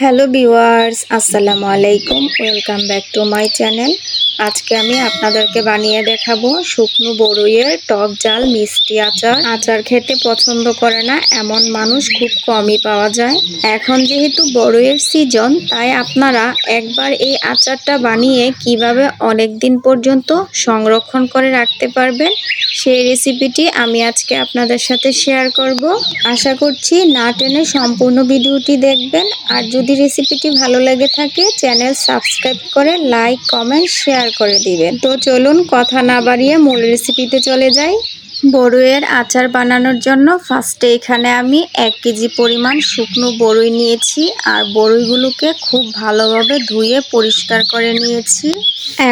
Hello viewers আসসালামু আলাইকুম। Welcome back to my channel. আজকে আমি আপনাদেরকে বানিয়ে দেখাবো শুকনো বড়ইয়ের টক জাল, মিষ্টি আচার। আচার খেতে পছন্দ করে না, এমন মানুষ খুব কমই পাওয়া যায়। এখন যেহেতু বড়ইয়ের সিজন, তাই আপনারা একবার এই আচারটা বানিয়ে কীভাবে অনেক দিন পর্যন্ত সংরক্ষণ করে রাখতে পারবেন, সেই রেসিপিটি আমি আজকে আপনাদের সাথে শেয়ার করব। আশা করছি না টেনে সম্পূর্ণ ভিডিওটি দেখবেন। আর যদি রেসিপিটি ভালো লেগে থাকে, চ্যানেল সাবস্ক্রাইব করে লাইক, কমেন্ট, শেয়ার করে দিবেন। তো চলুন কথা না বাড়িয়ে মূল রেসিপিতে চলে যাই। বড়ইয়ের আচার বানানোর জন্য ফার্স্টে এখানে আমি এক কেজি পরিমাণ শুকনো বড়ই নিয়েছি আর বড়ইগুলোকে খুব ভালোভাবে ধুয়ে পরিষ্কার করে নিয়েছি।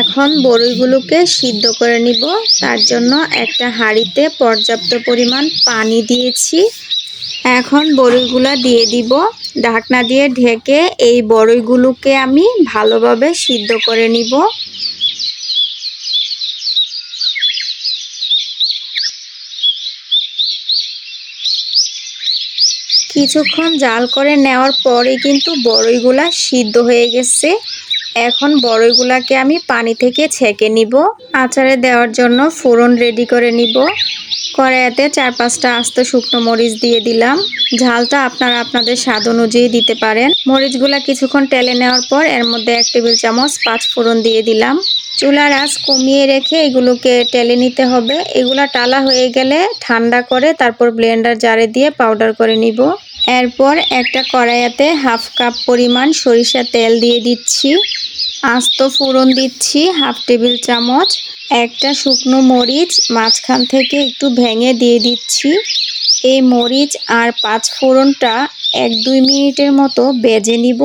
এখন বড়ইগুলোকে সিদ্ধ করে নিব। তার জন্য একটা হাঁড়িতে পর্যাপ্ত পরিমাণ পানি দিয়েছি। এখন বড়ইগুলা দিয়ে দিব। ঢাকনা দিয়ে ঢেকে এই বড়ইগুলোকে আমি ভালোভাবে সিদ্ধ করে নিব। কিছুক্ষণ জাল করে নেওয়ার পরে কিন্তু বড়ইগুলা সিদ্ধ হয়ে গেছে। এখন বড়ইগুলাকে আমি পানি থেকে ছেঁকে নিব। আচারে দেওয়ার জন্য ফোড়ন রেডি করে নিব। কড়াইতে চার পাঁচটা আস্ত শুকনো মরিচ দিয়ে দিলাম। ঝালটা আপনারা আপনাদের স্বাদ অনুযায়ী দিতে পারেন। মরিচগুলা কিছুক্ষণ টেলে নেওয়ার পর এর মধ্যে এক টেবিল চামচ পাঁচ ফোড়ন দিয়ে দিলাম। চুলার আঁচ কমিয়ে রেখে এগুলোকে টেলে নিতে হবে। এগুলা টালা হয়ে গেলে ঠান্ডা করে তারপর ব্লেন্ডার জারে দিয়ে পাউডার করে নিব। এরপর একটা কড়াইয়াতে হাফ কাপ পরিমাণ সরিষা তেল দিয়ে দিচ্ছি। আস্ত ফোড়ন দিচ্ছি হাফ টেবিল চামচ। একটা শুকনো মরিচ মাঝখান থেকে একটু ভেঙে দিয়ে দিচ্ছি। এই মরিচ আর পাঁচ ফোড়নটা এক দুই মিনিটের মতো বেজে নিব।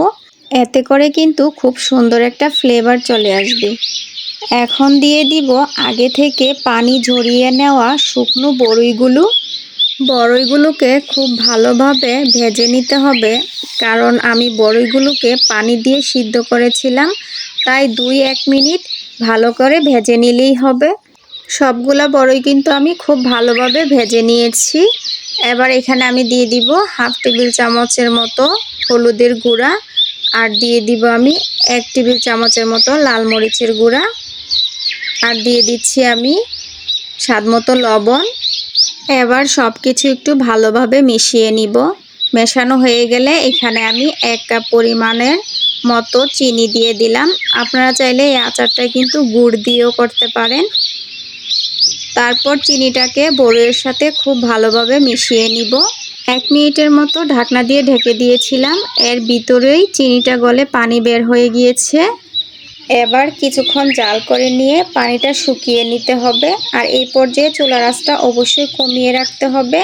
এতে করে কিন্তু খুব সুন্দর একটা ফ্লেভার চলে আসবে। এখন দিয়ে দিব আগে থেকে পানি ঝরিয়ে নেওয়া শুকনো বড়ইগুলো। বড়ইগুলোকে খুব ভালোভাবে ভেজে নিতে হবে, কারণ আমি বড়ইগুলোকে পানি দিয়ে সিদ্ধ করেছিলাম, তাই দুই এক মিনিট ভালো করে ভেজে নিলেই হবে। সবগুলা বড়ই কিন্তু আমি খুব ভালোভাবে ভেজে নিয়েছি। এবার এখানে আমি দিয়ে দিব হাফ টেবিল চামচের মতো হলুদের গুঁড়া আর দিয়ে দিব আমি এক টেবিল চামচের মতো লাল মরিচের গুঁড়া। আর দিয়ে দিচ্ছি আমি স্বাদ মতো লবণ। এবার সব কিছু একটু ভালোভাবে মিশিয়ে নিব। মেশানো হয়ে গেলে এখানে আমি এক কাপ পরিমাণের মতো চিনি দিয়ে দিলাম। আপনারা চাইলে এই আচারটা কিন্তু গুড় দিয়েও করতে পারেন। তারপর চিনিটাকে বড়ের সাথে খুব ভালোভাবে মিশিয়ে নিব। এক মিনিটের মতো ঢাকনা দিয়ে ঢেকে দিয়েছিলাম। এর ভিতরেই চিনিটা গলে পানি বের হয়ে গিয়েছে। এবার কিছুক্ষণ জাল করে নিয়ে পানিটা শুকিয়ে নিতে হবে। আর এই পর্যায়ে চুলা রাসটা অবশ্যই কমিয়ে রাখতে হবে।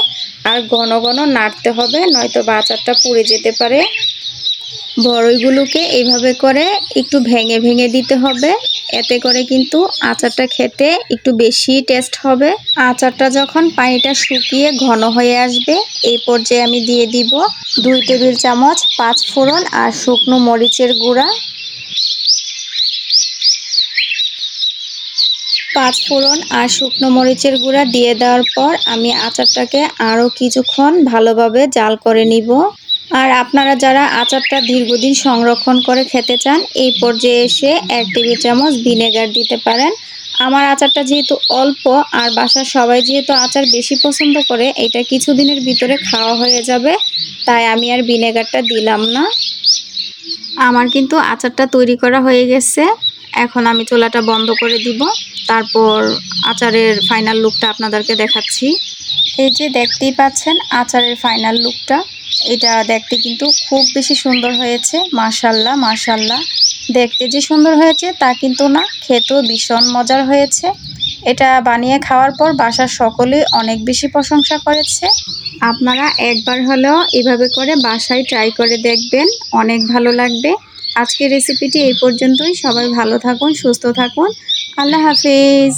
আর ঘন ঘন নাড়তে হবে, নয়তো বাচারটা পুড়ে যেতে পারে। বড়ইগুলোকে এইভাবে করে একটু ভেঙে ভেঙে দিতে হবে। এতে করে কিন্তু আচারটা খেতে একটু বেশি টেস্ট হবে। আচারটা যখন পানিটা শুকিয়ে ঘন হয়ে আসবে, এই পর্যায়ে আমি দিয়ে দিব দুই টেবিল চামচ পাঁচ ফোড়ন আর শুকনো মরিচের গুঁড়া। পাঁচ ফোড়ন আর শুকনো মরিচের গুঁড়া দিয়ে দেওয়ার পর আমি আচারটাকে আরও কিছুক্ষণ ভালোভাবে জাল করে নিব। আর আপনারা যারা আচারটা দীর্ঘদিন সংরক্ষণ করে খেতে চান, এই পর্যায়ে এসে এক টেবিল চামচ ভিনেগার দিতে পারেন। আমার আচারটা যেহেতু অল্প, আর বাসার সবাই যেহেতু আচার বেশি পছন্দ করে, এটা কিছুদিনের ভিতরে খাওয়া হয়ে যাবে, তাই আমি আর ভিনেগারটা দিলাম না। আমার কিন্তু আচারটা তৈরি করা হয়ে গেছে। এখন আমি চোলাটা বন্ধ করে দিব। তারপর আচারের ফাইনাল লুকটা আপনাদেরকে দেখাচ্ছি। এই যে দেখতেই পাচ্ছেন আচারের ফাইনাল লুকটা এটা দেখতে কিন্তু খুব বেশি সুন্দর হয়েছে মাশাল্লাহ মাশাল্লাহ দেখতে যে সুন্দর হয়েছে তা কিন্তু না, খেতেও ভীষণ মজার হয়েছে। এটা বানিয়ে খাওয়ার পর বাসার সকলেই অনেক বেশি প্রশংসা করেছে। আপনারা একবার হলেও এভাবে করে বাসায় ট্রাই করে দেখবেন, অনেক ভালো লাগবে। আজকের রেসিপিটি এই পর্যন্তই। সবাই ভালো থাকুন, সুস্থ থাকুন। আল্লাহ হাফিজ।